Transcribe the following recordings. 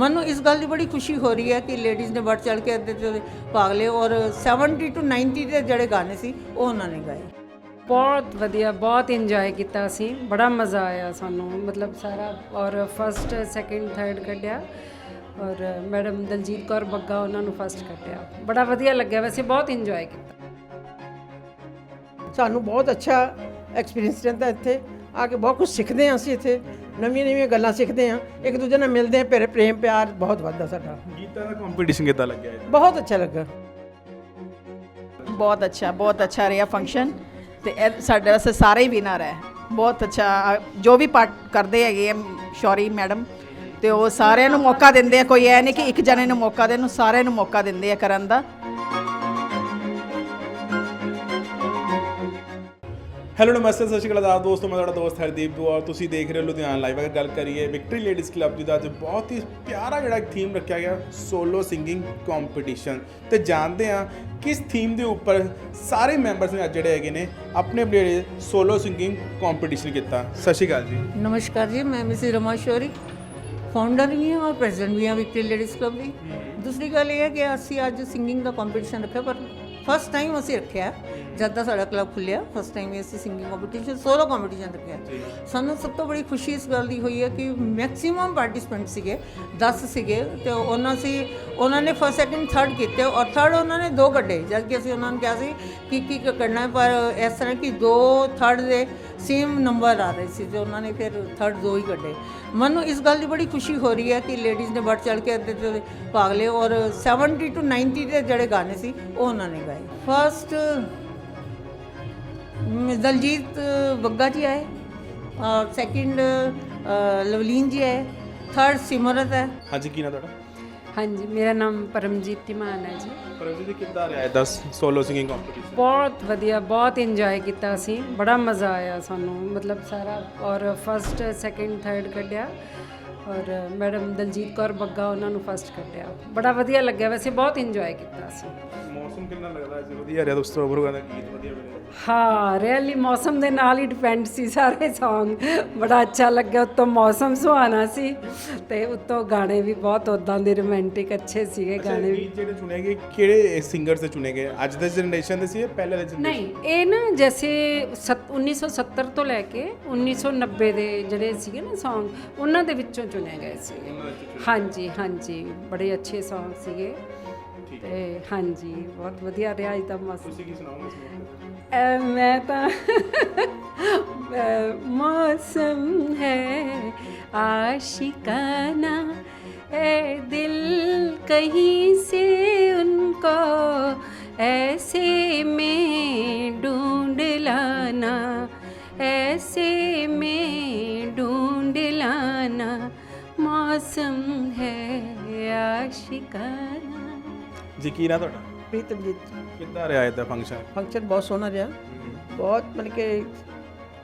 ਮੈਨੂੰ ਇਸ ਗੱਲ ਦੀ ਬੜੀ ਖੁਸ਼ੀ ਹੋ ਰਹੀ ਹੈ ਕਿ ਲੇਡੀਜ਼ ਨੇ ਵੱਧ ਚੜ ਕੇ ਇਹਦੇ 'ਚ ਭਾਗ ਲਿਆ ਔਰ 70 ਟੂ 90 ਦੇ ਜਿਹੜੇ ਗਾਣੇ ਸੀ ਉਹ ਉਹਨਾਂ ਨੇ ਗਾਏ। ਬਹੁਤ ਵਧੀਆ ਬਹੁਤ ਇੰਜੋਏ ਕੀਤਾ ਅਸੀਂ। ਬੜਾ ਮਜ਼ਾ ਆਇਆ ਸਾਨੂੰ। ਮਤਲਬ ਸਾਰਾ ਔਰ ਫਸਟ ਸੈਕਿੰਡ ਥਰਡ ਕੱਢਿਆ। ਔਰ ਮੈਡਮ ਦਲਜੀਤ ਕੌਰ ਬੱਗਾ ਉਹਨਾਂ ਨੂੰ ਫਸਟ ਕੱਢਿਆ। ਬੜਾ ਵਧੀਆ ਲੱਗਿਆ। ਵੈਸੇ ਬਹੁਤ ਇੰਜੋਏ ਕੀਤਾ। ਸਾਨੂੰ ਬਹੁਤ ਅੱਛਾ ਐਕਸਪੀਰੀਅੰਸ ਰਹਿੰਦਾ ਇੱਥੇ। ਆ ਕੇ ਬਹੁਤ ਕੁਝ ਸਿੱਖਦੇ ਹਾਂ ਅਸੀਂ ਇੱਥੇ। ਨਵੀਆਂ ਨਵੀਆਂ ਗੱਲਾਂ ਸਿੱਖਦੇ ਹਾਂ ਇੱਕ ਦੂਜੇ ਨਾਲ ਮਿਲਦੇ ਹਾਂ ਫਿਰ ਪ੍ਰੇਮ ਪਿਆਰ ਬਹੁਤ ਵੱਧਦਾ ਸਾਡਾ। ਗੀਤਾਂ ਦਾ ਕੰਪੀਟੀਸ਼ਨ ਕਿੱਦਾਂ ਲੱਗਿਆ ਇਹ ਬਹੁਤ ਅੱਛਾ ਲੱਗਾ। ਬਹੁਤ ਅੱਛਾ ਬਹੁਤ ਅੱਛਾ ਰਿਹਾ ਫੰਕਸ਼ਨ ਤੇ ਇਹ ਸਾਡੇ ਵਾਸਤੇ ਸਾਰੇ ਹੀ ਵਿਨਰ ਹੈ। ਬਹੁਤ ਅੱਛਾ ਜੋ ਵੀ ਪਾਰਟ ਕਰਦੇ ਹੈਗੇ ਆ ਸ਼ੌਰੀ ਮੈਡਮ ਤੇ ਉਹ ਸਾਰਿਆਂ ਨੂੰ ਮੌਕਾ ਦਿੰਦੇ ਆ। ਕੋਈ ਐ ਨਹੀਂ ਕਿ ਇੱਕ ਜਣੇ ਨੂੰ ਮੌਕਾ ਦੇਣ ਨੂੰ ਸਾਰਿਆਂ ਨੂੰ ਮੌਕਾ ਦਿੰਦੇ ਆ ਕਰਨ ਦਾ। ਹੈਲੋ ਨਮਸਤੇ ਸਤਿ ਸ਼੍ਰੀ ਅਕਾਲ ਆਦਾਬ ਦੋਸਤੋ ਮੈਂ ਤੁਹਾਡਾ ਦੋਸਤ ਹਰਦੀਪ ਦੁਆ ਔਰ ਤੁਸੀਂ ਦੇਖ ਰਹੇ ਹੋ ਲੁਧਿਆਣਾ ਲਾਈਵ ਅਗਰ ਗੱਲ ਕਰੀਏ ਵਿਕਟਰੀ ਲੇਡੀਜ਼ ਕਲੱਬ ਦੀ ਦਾ ਅੱਜ ਬਹੁਤ ਹੀ ਪਿਆਰਾ ਜਿਹੜਾ ਥੀਮ ਰੱਖਿਆ ਗਿਆ ਸੋਲੋ ਸਿੰਗਿੰਗ ਕੰਪੀਟੀਸ਼ਨ ਤੇ ਜਾਣਦੇ ਆ ਕਿਸ ਥੀਮ ਦੇ ਉੱਪਰ ਸਾਰੇ ਮੈਂਬਰਸ ਨੇ ਅੱਜ ਜਿਹੜੇ ਹੈਗੇ ਨੇ ਆਪਣੇ ਆਪਣੇ ਸੋਲੋ ਸਿੰਗਿੰਗ ਕੰਪੀਟੀਸ਼ਨ ਕੀਤਾ। ਸਤਿ ਸ਼੍ਰੀ ਅਕਾਲ ਜੀ। ਨਮਸਕਾਰ ਜੀ ਮੈਂ ਮਿਸਿਸ ਰਮਾ ਸ਼ੌਰੀ ਫਾਊਂਡਰ ਵੀ ਹਾਂ ਔਰ ਪ੍ਰੈਜ਼ੀਡੈਂਟ ਵੀ ਹਾਂ ਵਿਕਟਰੀ ਲੇਡੀਜ਼ ਕਲੱਬ ਦੀ। ਦੂਸਰੀ ਗੱਲ ਇਹ ਹੈ ਕਿ ਅਸੀਂ ਅੱਜ ਸਿੰਗਿੰਗ ਦਾ ਕੰਪੀਟੀਸ਼ਨ ਰੱਖਿਆ ਪਰ ਫਸਟ ਟਾਈਮ ਅਸੀਂ ਰੱਖਿਆ ਜਦ ਦਾ ਸਾਡਾ ਕਲੱਬ ਖੁੱਲਿਆ ਫਸਟ ਟਾਈਮ ਅਸੀਂ ਸਿੰਗਿੰਗ ਕੰਪੀਟੀਸ਼ਨ ਸੋਲੋ ਕੰਪੀਟੀਸ਼ਨ ਰੱਖਿਆ ਸਾਨੂੰ ਸਭ ਤੋਂ ਬੜੀ ਖੁਸ਼ੀ ਇਸ ਗੱਲ ਦੀ ਹੋਈ ਹੈ ਕਿ ਮੈਕਸਿਮਮ ਪਾਰਟਿਸਪੈਂਟ ਸੀਗੇ 10 ਸੀਗੇ ਤੇ ਉਹਨਾਂ ਸੀ ਉਹਨਾਂ ਨੇ ਫਸਟ ਸੈਕਿੰਡ ਥਰਡ ਕੀਤੇ ਔਰ ਥਰਡ ਉਹਨਾਂ ਨੇ ਦੋ ਕੱਢੇ ਜਦ ਕਿ ਅਸੀਂ ਉਹਨਾਂ ਨੂੰ ਕਿਹਾ ਸੀ ਕਿ ਕੀ ਕੀ ਕਰਨਾ ਹੈ ਪਰ ਇਸ ਤਰ੍ਹਾਂ ਕਿ ਦੋ ਥਰਡ ਦੇ ਸੇਮ ਨੰਬਰ ਆ ਰਹੇ ਸੀ ਤੇ ਉਹਨਾਂ ਨੇ ਫਿਰ ਥਰਡ ਦੋ ਹੀ ਕੱਢੇ। ਮੈਨੂੰ ਇਸ ਗੱਲ ਦੀ ਬੜੀ ਖੁਸ਼ੀ ਹੋ ਰਹੀ ਹੈ ਕਿ ਲੇਡੀਜ਼ ਨੇ ਵੱਧ ਚੜ ਕੇ ਇਹਦੇ 'ਚ ਭਾਗ ਲਿਆ ਔਰ 70 ਟੂ 90 ਦੇ ਜਿਹੜੇ ਗਾਣੇ ਸੀ ਉਹ ਉਹਨਾਂ ਨੇ ਗਾਏ। ਫਸਟ ਦਲਜੀਤ ਬੱਗਾ ਜੀ ਆਏ ਔਰ ਸੈਕਿੰਡ ਲਵਲੀਨ ਜੀ ਆਏ ਥਰਡ ਸਿਮਰਤ ਹੈ। ਹਾਂਜੀ ਕੀ ਨਾ ਤੁਹਾਡਾ? ਹਾਂਜੀ ਮੇਰਾ ਨਾਮ ਪਰਮਜੀਤ ਧੀਮਾਨ ਹੈ ਜੀ। ਪਰ ਕਿੱਦਾਂ ਰਿਹਾ ਇਹ 10 ਸੋਲੋ ਸਿੰਗਿੰਗ ਕੰਪੀਟੀਸ਼ਨ ਬਹੁਤ ਵਧੀਆ, ਬਹੁਤ ਇੰਜੋਏ ਕੀਤਾ ਅਸੀਂ। ਬੜਾ ਮਜ਼ਾ ਆਇਆ ਸਾਨੂੰ। ਮਤਲਬ ਸਾਰਾ ਔਰ ਫਸਟ ਸੈਕਿੰਡ ਥਰਡ ਕੱਢਿਆ। ਔਰ ਮੈਡਮ ਦਲਜੀਤ ਕੌਰ ਬੱਗਾ, ਉਹਨਾਂ ਨੂੰ ਫਸਟ ਕੱਢਿਆ। ਬੜਾ ਵਧੀਆ ਲੱਗਿਆ। ਵੈਸੇ ਬਹੁਤ ਇੰਜੋਏ ਕੀਤਾ ਅਸੀਂ। ਮੌਸਮ ਕਿੰਨਾ ਲੱਗਦਾ ਹੈ ਜੀ ਵਧੀਆ ਰਿਹਾ ਦੋਸਤੋ ਅਬਰੂ ਦਾ ਗੀਤ ਵਧੀਆ ਬਣਿਆ ਹਾਂ ਰੀਅਲੀ ਮੌਸਮ ਦੇ ਨਾਲ ਹੀ ਡਿਪੈਂਡ ਸੀ ਸਾਰੇ Song ਬੜਾ ਅੱਛਾ ਲੱਗਿਆ ਉੱਤੋਂ ਮੌਸਮ ਸੁਹਾਣਾ ਸੀ ਤੇ ਉੱਤੋਂ ਗਾਣੇ ਵੀ ਬਹੁਤ ਉਦਾਂ ਦੇ ਰੋਮਾਂਟਿਕ ਅੱਛੇ ਸੀਗੇ ਗਾਣੇ ਵੀ। ਗੀਤ ਜਿਹੜੇ ਚੁਣੇ ਗਏ ਕਿਹੜੇ ਸਿੰਗਰ ਸੇ ਚੁਣੇ ਗਏ? ਅੱਜ ਦੇ ਜਨਰੇਸ਼ਨ ਦੇ ਸੀ ਜਾਂ ਪਹਿਲੇ ਦੇ ਜਨਰੇਸ਼ਨ ਨਹੀਂ ਇਹ ਨਾ ਜੈਸੇ ਸੱਤ- 1970 ਤੋਂ ਲੈ ਕੇ 1990 ਦੇ ਜਿਹੜੇ ਸੀਗੇ ਨਾ Song ਉਹਨਾਂ ਦੇ ਵਿੱਚੋਂ ਚੁਣੇ ਗਏ ਸੀਗੇ। ਹਾਂਜੀ ਹਾਂਜੀ ਬੜੇ ਅੱਛੇ Song ਸੀਗੇ। ਤੇ ਹਾਂਜੀ ਬਹੁਤ ਵਧੀਆ ਰਿਹਾ ਅੱਜ ਦਾ ਮੌਸਮ ਤੁਸੀਂ ਕੀ ਸੁਣਾਓਗੇ ਇਸ ਮੌਕੇ ਤੇ? ਅ, ਮੈਂ ਤਾਂ ਅ, ਮੌਸਮ ਹੈ आशिकाना ए दिल कहीं से उनको ऐसे में ढूंढ लाना ऐसे में ढूंढ लाना मौसम है आशिकाना ਜੀ ਕੀ ਨਾ ਤੁਹਾਡਾ? ਪ੍ਰੀਤਮਜੀਤ ਕਿੱਦਾਂ ਰਿਹਾ ਇਹ ਦਾ ਫੰਕਸ਼ਨ ਫੰਕਸ਼ਨ ਬਹੁਤ ਸੋਹਣਾ ਰਿਹਾ। ਬਹੁਤ ਮਤਲਬ ਕਿ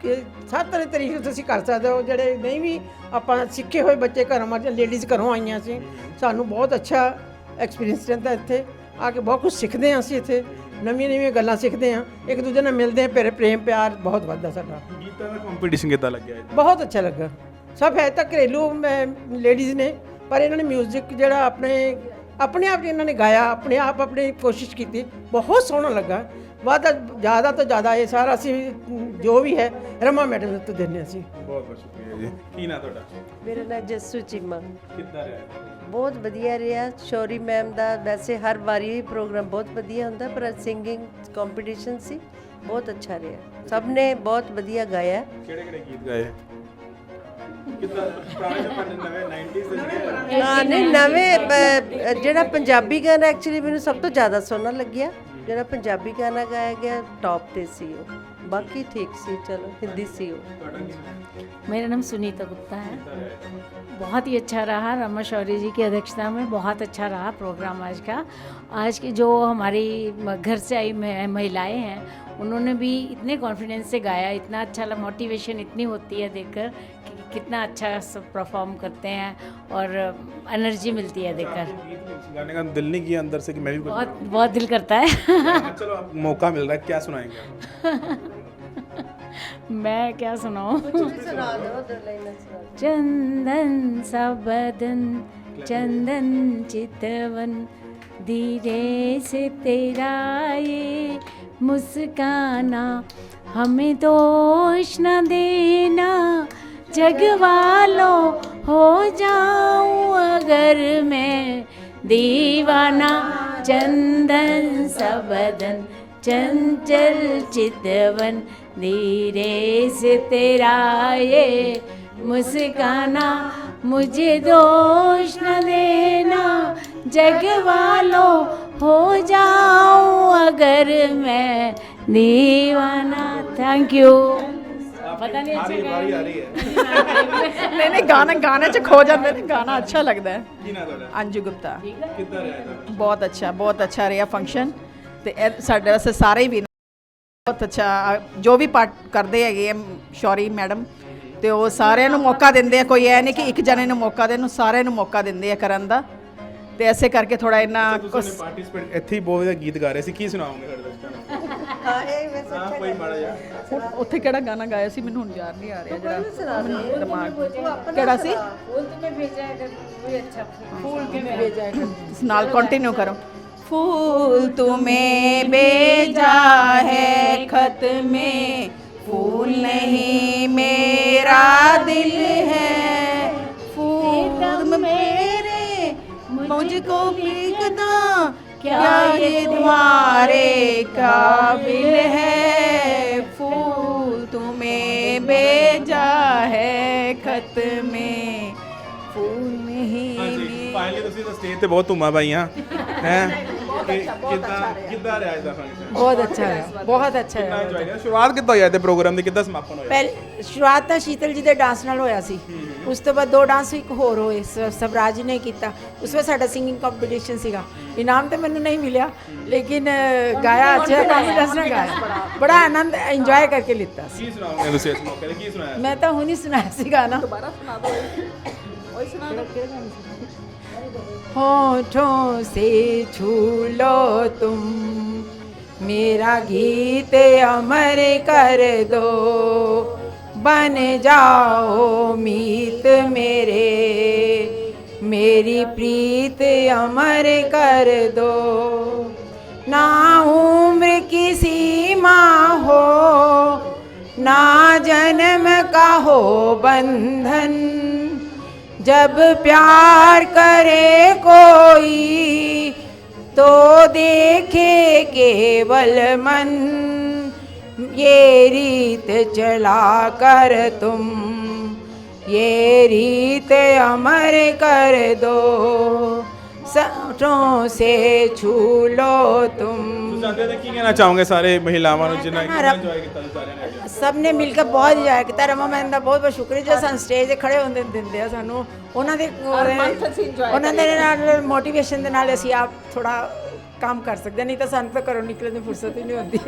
ਕਿ ਹਰ ਤਰ੍ਹਾਂ ਤਰੀਕੇ ਤੁਸੀਂ ਕਰ ਸਕਦੇ ਹੋ ਜਿਹੜੇ ਨਹੀਂ ਵੀ ਆਪਾਂ ਸਿੱਖੇ ਹੋਏ ਬੱਚੇ ਘਰੋਂ ਮਰ ਲੇਡੀਜ਼ ਘਰੋਂ ਆਈਆਂ ਸੀ। ਸਾਨੂੰ ਬਹੁਤ ਅੱਛਾ ਐਕਸਪੀਰੀਅੰਸ ਰਹਿੰਦਾ ਇੱਥੇ। ਆ ਕੇ ਬਹੁਤ ਕੁਝ ਸਿੱਖਦੇ ਹਾਂ ਅਸੀਂ ਇੱਥੇ। ਨਵੀਆਂ ਨਵੀਆਂ ਗੱਲਾਂ ਸਿੱਖਦੇ ਹਾਂ। ਇੱਕ ਦੂਜੇ ਨਾਲ ਮਿਲਦੇ ਹਾਂ ਫਿਰ ਪ੍ਰੇਮ ਪਿਆਰ ਬਹੁਤ ਵੱਧਦਾ ਸਾਡਾ। ਗੀਤਾਂ ਦਾ ਕੰਪੀਟੀਸ਼ਨ ਕਿੱਦਾਂ ਲੱਗਿਆ ਬਹੁਤ ਅੱਛਾ ਲੱਗਾ। ਸਭ ਹੈ ਤਾਂ ਘਰੇਲੂ ਲੇਡੀਜ਼ ਨੇ। ਪਰ ਇਹਨਾਂ ਨੇ 뮤직 ਜਿਹੜਾ ਆਪਣੇ ਆਪਣੇ ਆਪ ਇਹਨਾਂ ਨੇ ਗਾਇਆ ਆਪਣੇ ਆਪ ਆਪਣੀ ਕੋਸ਼ਿਸ਼ ਕੀਤੀ ਬਹੁਤ ਸੋਹਣਾ ਲੱਗਾ। ਵਾਦਾ ਜ਼ਿਆਦਾ ਤੋਂ ਜ਼ਿਆਦਾ ਇਹ ਸਾਰਾ ਅਸੀਂ ਜੋ ਵੀ ਹੈ ਰਮਾ ਮੈਡਮ ਤੋਂ ਦਿੰਦੇ ਅਸੀਂ। ਬਹੁਤ ਬਹੁਤ ਸ਼ੁਕਰੀਆ ਜੀ। ਕੀ ਨਾ ਤੁਹਾਡਾ? ਮੇਰਾ ਨਾਮ ਜੱਸੂ ਚੀਮਾ। ਕਿੱਦਾਂ ਰਿਹਾ? ਇਹ? ਬਹੁਤ ਵਧੀਆ ਰਿਹਾ। ਸ਼ੌਰੀ ਮੈਮ ਦਾ ਵੈਸੇ ਹਰ ਵਾਰੀ ਹੀ ਪ੍ਰੋਗਰਾਮ ਬਹੁਤ ਵਧੀਆ ਹੁੰਦਾ ਪਰ ਸਿੰਗਿੰਗ ਕੰਪੀਟੀਸ਼ਨ ਸੀ ਬਹੁਤ ਅੱਛਾ ਰਿਹਾ। ਸਭ ਨੇ ਬਹੁਤ ਵਧੀਆ ਗਾਇਆ। ਕਿਹੜੇ ਕਿਹੜੇ ਗੀਤ ਗਾਏ? ਹਾਂ ਨਹੀਂ ਨਵੇਂ ਪ- ਜਿਹੜਾ ਪੰਜਾਬੀ ਗਾਣਾ ਐਕਚੁਅਲੀ ਮੈਨੂੰ ਸਭ ਤੋਂ ਜ਼ਿਆਦਾ ਸੋਹਣਾ ਲੱਗਿਆ ਜਿਹੜਾ ਪੰਜਾਬੀ ਗਾਣਾ ਗਾਇਆ ਗਿਆ ਟੌਪ ਤੇ ਸੀ ਉਹ ਬਾਕੀ ਠੀਕ ਸੀ ਚਲੋ ਹਿੰਦੀ ਸੀ ਉਹ मेरा नाम सुनीता गुप्ता है बहुत ही अच्छा रहा रमा शौर्य जी की अध्यक्षता में बहुत अच्छा रहा प्रोग्राम आज का आज की जो हमारी म- घर से आई मह- महिलाएं हैं उन्होंने भी इतने कॉन्फिडेंस से गाया इतना अच्छा मोटिवेशन इतनी होती है देखकर कि कितना अच्छा सब परफॉर्म करते हैं और एनर्जी मिलती है देखकर गाने का दिल नहीं किया अंदर से कि मैं भी बहुत बहुत दिल करता है। चलो आप मौका मिल रहा है क्या सुनाएँगे मैं क्या सुनाऊं? चंदन सबदन चंदन चितवन धीरे से तेरा ये मुस्काना। हमें दोष न देना जग वालों हो जाऊं अगर मैं दीवाना चंदन सबदन चंचल चितवन धीरे से तेरा ये मुस्काना मुझे दोष न देना जग वालों हो जाऊं अगर मैं दीवाना थैंक यू ਪਤਾ ਨਹੀਂ ਆ ਰਹੀ ਆ ਰਹੀ ਹੈ। ਨਹੀਂ। ਨਹੀਂ ਗਾਣਾ ਗਾਣੇ ਚ ਖੋ ਜਾਂਦੇ ਨੇ ਗਾਣਾ ਅੱਛਾ ਲੱਗਦਾ ਹੈ। ਕੀ ਨਾ ਤੁਹਾਡਾ? ਅੰਜੂ ਗੁਪਤਾ। ਕਿੱਦਾਂ ਰਿਹਾ ਬਹੁਤ ਅੱਛਾ ਬਹੁਤ ਅੱਛਾ ਰਿਹਾ ਫੰਕਸ਼ਨ ਤੇ ਸਾਡੇ ਵਾਸਤੇ ਸਾਰੇ ਹੀ ਬਹੁਤ ਅੱਛਾ ਜੋ ਵੀ ਪਾਰਟ ਕਰਦੇ ਹੈਗੇ ਆ, ਸ਼ੌਰੀ ਮੈਡਮ ਤੇ ਉਹ ਸਾਰਿਆਂ ਨੂੰ ਮੌਕਾ ਦਿੰਦੇ ਆ। ਕੋਈ ਇਹ ਨਹੀਂ ਕਿ ਇੱਕ ਜਣੇ ਨੂੰ ਮੌਕਾ ਦੇਣ ਨੂੰ ਸਾਰਿਆਂ ਨੂੰ ਮੌਕਾ ਦਿੰਦੇ ਆ ਕਰਨ ਦਾ। ਤੇ ਐਸੇ ਕਰਕੇ ਥੋੜਾ ਇਹਨਾਂ ਤੁਸੀਂ ਪਾਰਟਿਸਪੈਂਟ ਇੱਥੇ ਹੀ ਬਹੁਤ ਵਧੀਆ ਗੀਤ ਗਾ ਰਹੇ ਸੀ। ਕੀ ਸੁਣਾਓਗੇ ਸਾਡੇ ਦਰਸ਼ਕਾਂ ਨੂੰ ਹਾਂ ਇਹ ਵੈਸੇ ਹਾਂ ਕੋਈ ਮਾੜਾ ਜਿਹਾ ਹੁਣ ਉੱਥੇ ਕਿਹੜਾ ਗਾਣਾ ਗਾਇਆ ਸੀ ਮੈਨੂੰ ਹੁਣ ਯਾਦ ਨਹੀਂ ਆ ਰਿਹਾ ਜਿਹੜਾ ਮੈਨੂੰ ਦਿਮਾਗ ਕਿਹੜਾ ਸੀ ਨਾਲ ਕੰਟੀਨਿਊ ਕਰੋ फूल तुम्हें भेजा है खत में फूल नहीं मेरा दिल है फूल मेरे मुझको भीगना क्या ये तुम्हारे काबिल है फूल तुम्हें भेजा है खत में फूल नहीं ਹਾਂਜੀ ਫਾਈਨਲੀ ਤੁਸੀਂ ਤਾਂ ਸਟੇਜ ਤੇ ਬਹੁਤ ਧੁੰਮਾ ਪਾਈਆਂ ਹੈ ਕਿੱਦਾਂ ਕਿੱਦਾਂ ਰਿਹਾ ਇਹਦਾ ਫੰਕਸ਼ਨ ਬਹੁਤ ਅੱਛਾ ਹੈ ਬਹੁਤ ਅੱਛਾ ਕਿੰਨਾ ਹੈ ਇੰਜੋਏ ਕੀਤਾ ਸ਼ੁਰੂਆਤ ਕਿੱਦਾਂ ਹੋਈ ਇਹਦੇ ਪ੍ਰੋਗਰਾਮ ਦੀ ਕਿੱਦਾਂ ਸਮਾਪਨ ਹੋਇਆ ਪਹਿਲ ਸ਼ੁਰੂਆਤ ਤਾਂ ਸ਼ੀਤਲ ਜੀ ਦੇ ਡਾਂਸ ਨਾਲ ਹੋਇਆ ਸੀ ਉਸ ਤੋਂ ਬਾਅਦ ਦੋ ਡਾਂਸ ਇੱਕ ਹੋਰ ਹੋਏ ਸ- ਸਵਰਾਜ ਨੇ ਕੀਤਾ ਉਸ ਵਿੱਚ ਸਾਡਾ ਸਿੰਗਿੰਗ ਕੰਪੀਟੀਸ਼ਨ ਸੀਗਾ ਇਨਾਮ ਤੇ ਮੈਨੂੰ ਨਹੀਂ ਮਿਲਿਆ ਲੇਕਿਨ ਅ, ਗਾਇਆ ਅੱਛਾ ਕੌਨਫੀਡੈਂਸ ਨਾਲ ਗਾਇਆ ਬੜਾ ਆਨੰਦ ਇੰਜੋਏ ਕਰਕੇ ਲਿੱਤਾ ਸੀ ਕੀ ਸੁਣਾਓਗੇ ਤੁਸੀਂ ਇਸ ਮੌਕੇ ਤੇ ਕੀ ਸੁਣਾਇਆ ਮੈਂ ਤਾਂ ਹੁਣੀ ਸੁਣਾਇਆ ਸੀ ਗਾਣਾ होठों से छू लो तुम मेरा गीत अमर कर दो बन जाओ मीत मेरे। मेरी प्रीत अमर कर दो। ना उम्र की सीमा हो, ना जन्म का हो बंधन। जब प्यार करे कोई तो देखे केवल मन। ये रीत चला कर तुम ये रीत अमर कर दो सटों से छू लो तुम ਤੁਸੀਂ ਜਾਂਦੇ ਤੇ ਕੀ ਕਹਿਣਾ ਚਾਹੋਗੇ ਸਾਰੇ ਮਹਿਲਾਵਾਂ ਨੂੰ ਜਿਨ੍ਹਾਂ ਨੇ ਇੰਜੋਏ ਕੀਤਾ ਤੁਸੀਂ ਸਾਰਿਆਂ ਨੇ ਸਭ ਨੇ ਮਿਲ ਕੇ ਬਹੁਤ ਇੰਜੋਏ ਕੀਤਾ ਰਮਾ ਮੈਨ ਦਾ ਬਹੁਤ ਬਹੁਤ ਸ਼ੁਕਰੀਆ ਜੋ ਸਾਨੂੰ ਸਟੇਜ ਤੇ ਖੜੇ ਹੁੰਦੇ ਦਿੰਦੇ ਆ ਸਾਨੂੰ ਉਹਨਾਂ ਦੇ ਉਹਨਾਂ ਦੇ ਨਾਲ ਮੋਟੀਵੇਸ਼ਨ ਦੇ ਨਾਲ ਅਸੀਂ ਆਪ ਥੋੜਾ ਕੰਮ ਕਰ ਸਕਦੇ ਨਹੀਂ ਤਾਂ ਸਾਨੂੰ ਤਾਂ ਘਰੋਂ ਨਿਕਲਣ ਦੀ ਫੁਰਸਤ ਹੀ ਨਹੀਂ ਹੁੰਦੀ।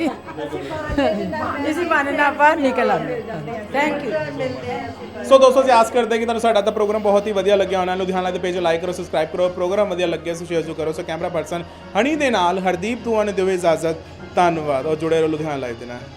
ਇਸੇ ਬਹਾਨੇ ਨਾਲ ਆਪਾਂ ਨਿਕਲ ਆਉਂਦੇ ਥੈਂਕ ਯੂ ਸੋ ਦੋਸਤੋ ਅਸੀਂ ਆਸ ਕਰਦੇ ਹਾਂ ਕਿ ਤੁਹਾਨੂੰ ਸਾਡਾ ਤਾਂ ਪ੍ਰੋਗਰਾਮ ਬਹੁਤ ਹੀ ਵਧੀਆ ਲੱਗਿਆ ਹੋਣਾ। ਲੁਧਿਆਣਾ ਦੇ ਪੇਜ ਲਾਈਕ ਕਰੋ ਸਬਸਕ੍ਰਾਈਬ ਕਰੋ। ਪ੍ਰੋਗਰਾਮ ਵਧੀਆ ਲੱਗਿਆ ਸੋ ਸ਼ੇਅਰ ਕਰੋ। ਸੋ ਕੈਮਰਾ ਪਰਸਨ ਹਣੀ ਦੇ ਨਾਲ ਹਰਦੀਪ ਤੂਆਂ ਨੇ ਦਿਓ ਇਜਾਜ਼ਤ। ਧੰਨਵਾਦ। ਔਰ ਜੁੜੇ ਰਹੋ ਲੁਧਿਆਣਾ ਲਾਈਵ ਦੇ ਨਾਲ।